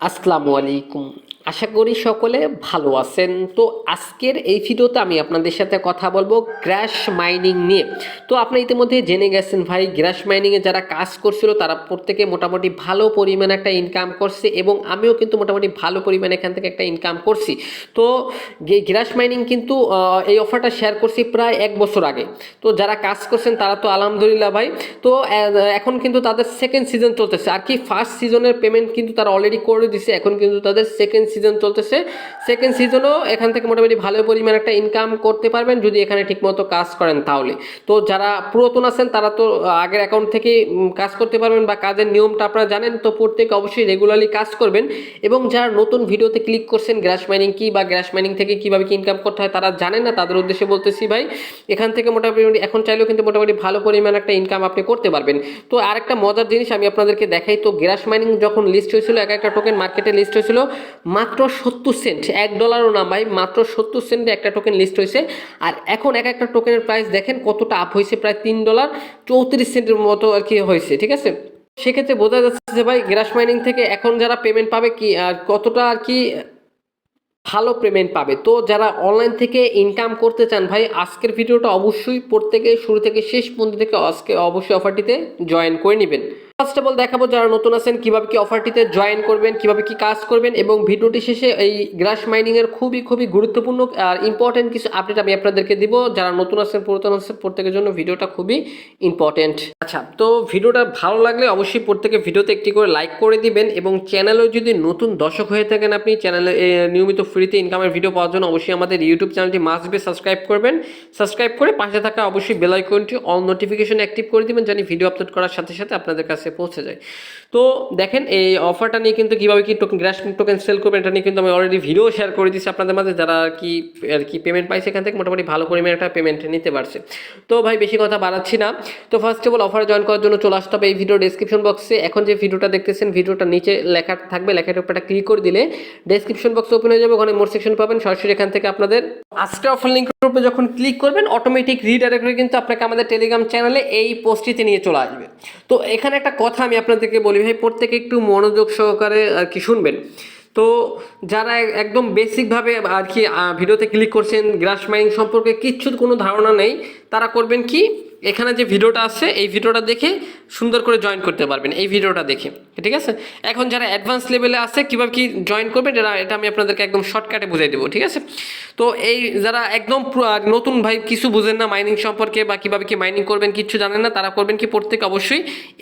আসসালামু আলাইকুম আশা করি সকলে ভালো আছেন। তো আজকের এই ভিডিওতে আমি আপনাদের সাথে কথা বলব গ্র্যাশ মাইনিং নিয়ে। তো আপনি ইতিমধ্যে জেনে গেছেন ভাই গ্র্যাশ মাইনিংয়ে যারা কাজ করছিল, তারা প্রত্যেকে মোটামুটি ভালো পরিমাণে একটা ইনকাম করছে এবং আমিও কিন্তু মোটামুটি ভালো পরিমাণে এখান থেকে একটা ইনকাম করছি। তো গ্র্যাশ মাইনিং কিন্তু এই অফারটা শেয়ার করছি প্রায় এক বছর আগে। তো যারা কাজ করছেন, তারা তো আলহামদুলিল্লাহ ভাই। তো এখন কিন্তু তাদের সেকেন্ড সিজন চলতেছে। আর কি ফার্স্ট সিজনের পেমেন্ট কিন্তু তারা অলরেডি করে দিছে, এখন কিন্তু তাদের সেকেন্ড সিজন চলতেছে। সেকেন্ড সিজনও এখান থেকে মোটামুটি ভালো পরিমাণ একটা ইনকাম করতে পারবেন যদি এখানে ঠিকমতো কাজ করেন তাহলে। তো যারা পুরাতন আছেন, তারা তো আগের অ্যাকাউন্ট থেকে কাজ করতে পারবেন বা কাজের নিয়মটা আপনারা জানেন, তো প্রত্যেকে অবশ্যই রেগুলারলি কাজ করবেন। এবং যারা নতুন ভিডিওতে ক্লিক করছেন গ্যাস মাইনিং কি বা গ্যাস মাইনিং থেকে কীভাবে কি ইনকাম করতে হয় তারা জানেন না, তাদের উদ্দেশ্যে বলতেছি ভাই, এখান থেকে মোটামুটি, এখন চাইলেও কিন্তু মোটামুটি ভালো পরিমাণ একটা ইনকাম আপনি করতে পারবেন। তো আরেকটা মজার জিনিস আমি আপনাদেরকে দেখাই, তো গ্যাস মাইনিং যখন লিস্ট হয়েছিল, এক একটা টোকেন মার্কেটে লিস্ট হয়েছিল, মাত্র সত্তর সেন্ট, এক ডলারও না ভাই, মাত্র সত্তর সেন্টে একটা টোকেন লিস্ট হয়েছে। আর এখন এক একটা টোকেনের প্রাইস দেখেন কতটা আপ হয়েছে, প্রায় তিন ডলার চৌত্রিশ সেন্টের মতো আর কি হয়েছে, ঠিক আছে? সেক্ষেত্রে বোঝা যাচ্ছে যে ভাই গ্রাস মাইনিং থেকে এখন যারা পেমেন্ট পাবে কি, আর কতটা আর কি ভালো পেমেন্ট পাবে। তো যারা অনলাইন থেকে ইনকাম করতে চান ভাই, আজকের ভিডিওটা অবশ্যই প্রত্যেকে শুরু থেকে শেষ পর্যন্ত থেকে আজকে অবশ্যই অফারটিতে জয়েন করে নেবেন। ফার্স্ট অফ অল দেখাবো যারা নতুন আছেন, কীভাবে কি অফারটিতে জয়েন করবেন, কীভাবে কি কাজ করবেন, এবং ভিডিওটি শেষে এই গ্রাস মাইনিং এর খুবই খুবই গুরুত্বপূর্ণ আর ইম্পর্টেন্ট কিছু আপডেট আমি আপনাদেরকে দিব। যারা নতুন আছেন, পুরাতন আছেন, প্রত্যেকের জন্য ভিডিওটা খুবই ইম্পর্টেন্ট আচ্ছা তো ভিডিওটা ভালো লাগলে অবশ্যই প্রত্যেকে ভিডিওতে একটি করে লাইক করে দিবেন, এবং চ্যানেলেও যদি নতুন দর্শক হয়ে থাকেন আপনি চ্যানেলে নিয়মিত ফ্রিতে ইনকামের ভিডিও পাওয়ার জন্য অবশ্যই আমাদের ইউটিউব চ্যানেলটি মাস্ট বি সাবস্ক্রাইব করবেন। সাবস্ক্রাইব করে পাশে থাকা অবশ্যই বেল আইকনটি অল নোটিফিকেশন অ্যাক্টিভ করে দিবেন, জানি ভিডিও আপলোড করার সাথে সাথে আপনাদের কাছে পৌঁছে যায়। তো দেখেন, এই অফারটা নিয়ে কিন্তু কীভাবে কি টোকেন গ্রাস টোকেন সেল করবেন, এটা নিয়ে কিন্তু আমি অলরেডি ভিডিও শেয়ার করে দিচ্ছি আপনাদের মাঝে, যারা আর কি আর কি পেমেন্ট পাইছে এখান থেকে মোটামুটি ভালো পরিমাণে একটা পেমেন্ট নিতে পারছে। তো ভাই, বেশি কথা বাড়াচ্ছি না। তো ফার্স্ট অফ অল অফারে জয়েন করার জন্য চলে আসতে হবে এই ভিডিও ডেসক্রিপশন বক্সে এখন যে ভিডিওটা দেখতেছেন ভিডিওটা নিচে লেখা থাকবে লেখাটার একটা ক্লিক করে দিলে ডেসক্রিপশন বক্স ওপেন হয়ে যাবে, ওখানে মোর সেকশন পাবেন। সরাসরি এখান থেকে আপনাদের আজকের অফার লিঙ্কের উপরে যখন ক্লিক করবেন অটোমেটিক রিডাইরেক্ট কিন্তু আপনাকে আমাদের টেলিগ্রাম চ্যানেলে এই পোস্টটিতে নিয়ে চলে আসবে। তো এখানে একটা কথা আমি আপনাদেরকে বলি, ভাই, প্রত্যেকে একটু মনোযোগ সহকারে, আর কি শুনবেন। তো যারা একদম বেসিকভাবে আর কি ভিডিওতে ক্লিক করছেন গ্রাস মাইনিং সম্পর্কে কিচ্ছু কোনো ধারণা নেই, তারা করবেন কি? এখানে যে ভিডিওটা আছে, এই ভিডিওটা দেখে সুন্দর করে জয়েন করতে পারবেন, এই ভিডিওটা দেখে, ঠিক আছে? এখন যারা অ্যাডভান্স লেভেলে আছে, কীভাবে কি জয়েন করবেন এটা এটা আমি আপনাদেরকে একদম শর্টকাটে বুঝাই দেবো, ঠিক আছে? তো এই যারা একদম নতুন ভাই, কিছু বুঝেন না মাইনিং সম্পর্কে বা কীভাবে কি মাইনিং করবেন কিছু জানেন না, তারা করবেন কি? প্রত্যেক অবশ্যই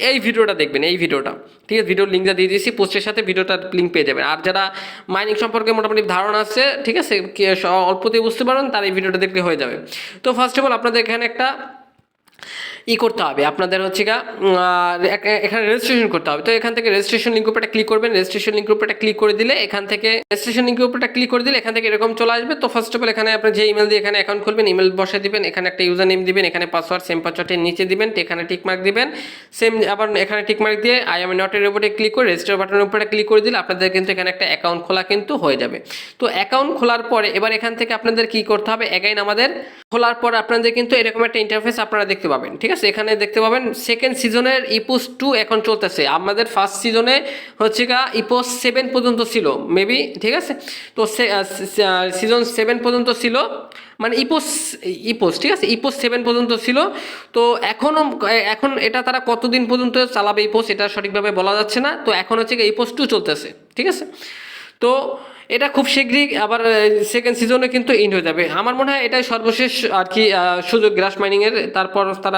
এই ভিডিওটা দেখবেন, এই ভিডিওটা, ঠিক আছে? ভিডিওর লিঙ্কটা দিয়ে দিয়েছি পোস্টের সাথে ভিডিওটার লিঙ্ক পেয়ে যাবেন। আর যারা মাইনিং সম্পর্কে মোটামুটি ধারণা আছে, ঠিক আছে? অল্পতেই বুঝতে পারেন, তার এই ভিডিওটা দেখলে হয়ে যাবে। তো ফার্স্ট অফ অল আপনাদের এখানে একটা ই করতে হবে। আপনাদের হচ্ছে গা এখানে রেজিস্ট্রেশন করতে হবে। তো এখান থেকে রেজিস্ট্রেশন লিঙ্ক উপরে ক্লিক করবেন। রেজিস্ট্রেশন লিঙ্ক উপরে ক্লিক করে দিলে এখান থেকে রেজিস্ট্রেশন লিঙ্ক উপরে ক্লিক করে দিলে এখান থেকে এরকম চলে আসবে। তো ফার্স্ট অফ অল এখানে আপনি যে ইমেল দিয়ে এখানে অ্যাকাউন্ট খুলবেন ইমেল বসে দিবেন। এখানে একটা ইউজার নেম দিবেন, এখানে পাসওয়ার্ড সেম পাসওয়ার্ডের নিচে দিবেন, এখানে টিক মার্ক দিবেন। সেম আবার এখানে টিক মার্ক দিয়ে আই এম নটের উপরে ক্লিক করে রেজিস্টার বাটনের উপরে ক্লিক করে দিলে আপনাদের কিন্তু এখানে একটা অ্যাকাউন্ট খোলা কিন্তু হয়ে যাবে। তো অ্যাকাউন্ট খোলার পরে এবার এখান থেকে আপনাদের কি করতে হবে? এগাইন আমাদের খোলার পর আপনাদের কিন্তু এরকম একটা ইন্টারফেস আপনারা দেখতে পাবেন, ঠিক আছে? এখানে দেখতে পাবেন সেকেন্ড সিজনের ইপোস টু এখন চলতেছে। আমাদের ফার্স্ট সিজনে হচ্ছে গা ইপোস সেভেন পর্যন্ত ছিল মেবি ঠিক আছে? তো সিজন সেভেন পর্যন্ত ছিল মানে ইপোস ইপোস ঠিক আছে? ইপোস সেভেন পর্যন্ত ছিল। তো এখনও, এখন এটা তারা কতদিন পর্যন্ত চালাবে ইপোস এটা সঠিকভাবে বলা যাচ্ছে না। তো এখন হচ্ছে গিয়ে ইপোস টু চলতেছে, ঠিক আছে? তো এটা খুব শীঘ্রই আবার সেকেন্ড সিজনে কিন্তু ইন্ড হয়ে যাবে। আমার মনে হয় এটাই সর্বশেষ আর কি সুযোগ গ্রাস মাইনিংয়ের তারপর তারা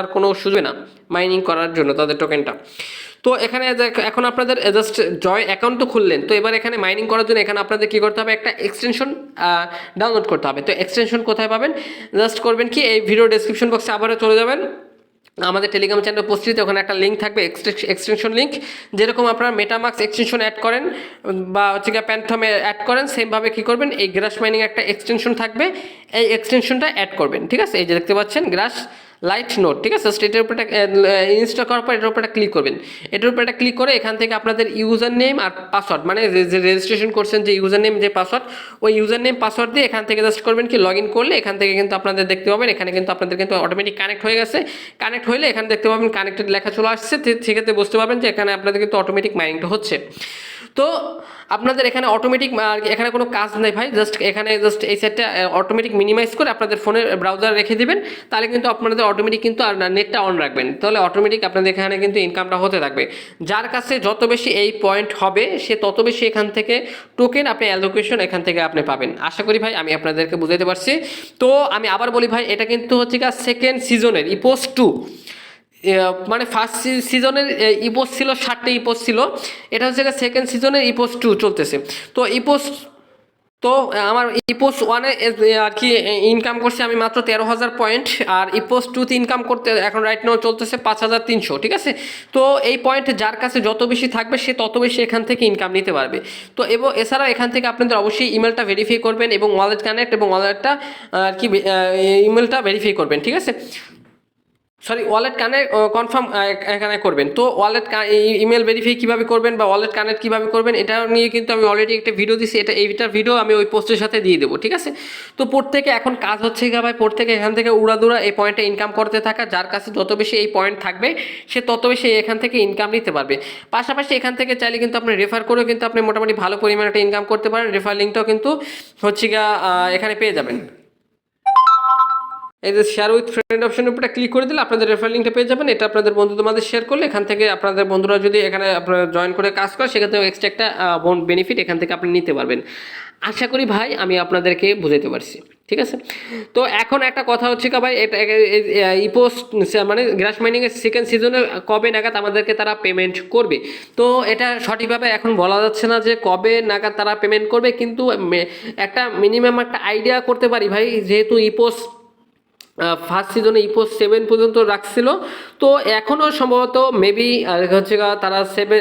আর কোনো সুযোগ না মাইনিং করার জন্য তাদের টোকেনটা তো এখানে এখন আপনাদের জাস্ট জয় অ্যাকাউন্ট তো খুললেন, তো এবার এখানে মাইনিং করার জন্য এখানে আপনাদের কী করতে হবে? একটা এক্সটেনশন ডাউনলোড করতে হবে। তো এক্সটেনশন কোথায় পাবেন? জাস্ট করবেন কি, এই ভিডিও ডেসক্রিপশন বক্সে আবারও চলে যাবেন। আমাদের টেলিগ্রাম চ্যানেল উপস্থিত, ওখানে একটা লিঙ্ক থাকবে এক্সটেনশন লিঙ্ক যেরকম আপনারা মেটামাক্স এক্সটেনশন অ্যাড করেন, বা হচ্ছে গিয়ে প্যান্থমে অ্যাড করেন সেমভাবে কী করবেন, এই গ্রাস মাইনিং একটা এক্সটেনশন থাকবে, এই এক্সটেনশনটা অ্যাড করবেন, ঠিক আছে? এই যে দেখতে পাচ্ছেন গ্রাস লাইট নোট ঠিক আছে? জাস্ট এটার উপর ইনস্টল করার পর এটার উপর একটা ক্লিক করবেন। এটার উপর একটা ক্লিক করে এখান থেকে আপনাদের ইউজার নেম আর পাসওয়ার্ড মানে যে রেজিস্ট্রেশন করছেন যে ইউজার নেম যে পাসওয়ার্ড ওই ইউজার নেম পাসওয়ার্ড দিয়ে এখান থেকে জাস্ট করবেন কি লগ ইন করলে এখান থেকে কিন্তু আপনাদের দেখতে পাবেন, এখানে কিন্তু আপনাদের কিন্তু অটোমেটিক কানেক্ট হয়ে গেছে। কানেক্ট হলে এখানে দেখতে পাবেন কানেক্টেড লেখা চলে আসছে সেক্ষেত্রে বুঝতে পারবেন যে এখানে আপনাদের কিন্তু অটোমেটিক মাইনিংটা হচ্ছে। তো আপনাদের এখানে অটোমেটিক এখানে কোনো কাজ নেই ভাই জাস্ট এখানে জাস্ট এই সেটটা অটোমেটিক মিনিমাইজ করে আপনাদের ফোনের ব্রাউজার রেখে দিবেন, তাহলে কিন্তু আপনাদের অটোমেটিক কিন্তু আর নেটটা অন রাখবেন। তাহলে অটোমেটিক আপনাদের এখানে কিন্তু ইনকামটা হতে থাকবে। যার কাছে যত বেশি এই পয়েন্ট হবে, সে তত বেশি এখান থেকে টোকেন আপনি অ্যালোকেশন এখান থেকে আপনি পাবেন। আশা করি ভাই, আমি আপনাদেরকে বুঝাতে পারছি। তো আমি আবার বলি ভাই, এটা কিন্তু হচ্ছে সেকেন্ড সিজনের ইপোস টু মানে ফার্স্ট সিজনের ইপোস ছিল ষাটটি ইপোস ছিল। এটা হচ্ছে সেকেন্ড সিজনের ইপোস টু চলতেছে। তো ইপোস তো আমার ইপোস ওয়ানে আর কি ইনকাম করছে আমি মাত্র তেরো হাজার পয়েন্ট আর ইপোস টুতে ইনকাম করতে এখন রাইট নাও চলতেছে পাঁচ হাজার তিনশো, ঠিক আছে? তো এই পয়েন্ট যার কাছে যত বেশি থাকবে, সে তত বেশি এখান থেকে ইনকাম নিতে পারবে। তো এবং এছাড়াও এখান থেকে আপনাদের অবশ্যই ইমেলটা ভেরিফাই করবেন এবং ওয়ালেট কানেক্ট এবং ওয়ালেটটা আর কি ইমেলটা ভেরিফাই করবেন, ঠিক আছে? সরি ওয়ালেট কানে কনফার্ম এখানে করবেন। তো ওয়ালেট ইমেল ভেরিফাই কীভাবে করবেন বা ওয়ালেট কানেক্ট কীভাবে করবেন, এটা নিয়ে কিন্তু আমি অলরেডি একটা ভিডিও দিচ্ছি এটা এইটার ভিডিও আমি ওই পোস্টের সাথে দিয়ে দেবো, ঠিক আছে? তো প্রত্যেকে এখন কাজ হচ্ছে গা ভাই, প্রত্যেকে এখান থেকে উড়াদুড়া এই পয়েন্টে ইনকাম করতে থাকা, যার কাছে যত বেশি এই পয়েন্ট থাকবে, সে তত বেশি এখান থেকে ইনকাম নিতে পারবে। পাশাপাশি এখান থেকে চাইলে কিন্তু আপনি রেফার করেও কিন্তু আপনি মোটামুটি ভালো পরিমাণে একটা ইনকাম করতে পারেন। রেফার লিঙ্কটাও কিন্তু হচ্ছে গা এখানে পেয়ে যাবেন। এই যে শেয়ার উইথ ফ্রেন্ড অপশনের উপরে ক্লিক করে দিলে আপনাদের রেফার লিঙ্কটা পেয়ে যাবেন। এটা আপনাদের বন্ধুদের মাঝে শেয়ার করলে এখান থেকে আপনাদের বন্ধুরা যদি এখানে আপনারা জয়েন করে কাজ করে, সেক্ষেত্রে এক্সট্রা একটা বোন বেনিফিট এখান থেকে আপনি নিতে পারবেন। আশা করি ভাই, আমি আপনাদেরকে বুঝাতে পারছি। ঠিক আছে? তো এখন একটা কথা হচ্ছে কি ভাই, এটা ইপোস মানে গ্রাস মাইনিংয়ের সেকেন্ড সিজনে কবে নাগাদ আমাদেরকে তারা পেমেন্ট করবে? তো এটা সঠিকভাবে এখন বলা যাচ্ছে না যে কবে নাগাদ তারা পেমেন্ট করবে, কিন্তু একটা মিনিমাম একটা আইডিয়া করতে পারি ভাই, যেহেতু ইপোস ফার্স্ট সিজনে ইপো সেভেন পর্যন্ত রাখছিল। তো এখনও সম্ভবত মেবি হচ্ছে তারা সেভেন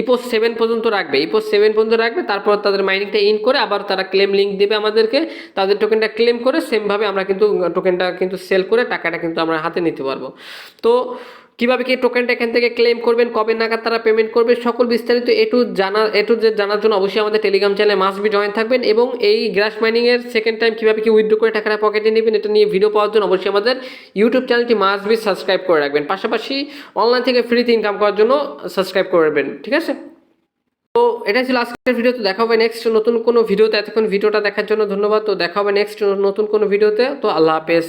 ইপো সেভেন পর্যন্ত রাখবে। ইপো সেভেন পর্যন্ত রাখবে, তারপর তাদের মাইনিংটা ইন করে আবার তারা ক্লেম লিঙ্ক দেবে আমাদেরকে। তাদের টোকেনটা ক্লেম করে সেমভাবে আমরা কিন্তু টোকেনটা কিন্তু সেল করে টাকাটা কিন্তু আমরা হাতে নিতে পারব। তো কীভাবে কি টোকেনটা এখান থেকে ক্লেম করবেন, কবে নাগাদ তারা পেমেন্ট করবে, সকল বিস্তারিত এটু জানা এটু যে জানার জন্য অবশ্যই আমাদের টেলিগ্রাম চ্যানেলে মাস্ট বি জয়েন থাকবেন এবং এই গ্রাস মাইনিংয়ের সেকেন্ড টাইম কীভাবে কি উইথড্র করে টাকাটা পকেটে নেবেন এটা নিয়ে ভিডিও পাওয়ার জন্য অবশ্যই আমাদের ইউটিউব চ্যানেলটি মাস্ট বি সাবস্ক্রাইব করে রাখবেন। পাশাপাশি অনলাইন থেকে ফ্রিতে ইনকাম করার জন্য সাবস্ক্রাইব করে রাখবেন, ঠিক আছে? তো এটা ছিল আজকের ভিডিও তো দেখা হবে নেক্সট নতুন কোনো ভিডিওতে এতক্ষণ ভিডিওটা দেখার জন্য ধন্যবাদ। তো দেখা হবে নেক্সট নতুন কোনো ভিডিওতে তো আল্লাহ হাফেজ।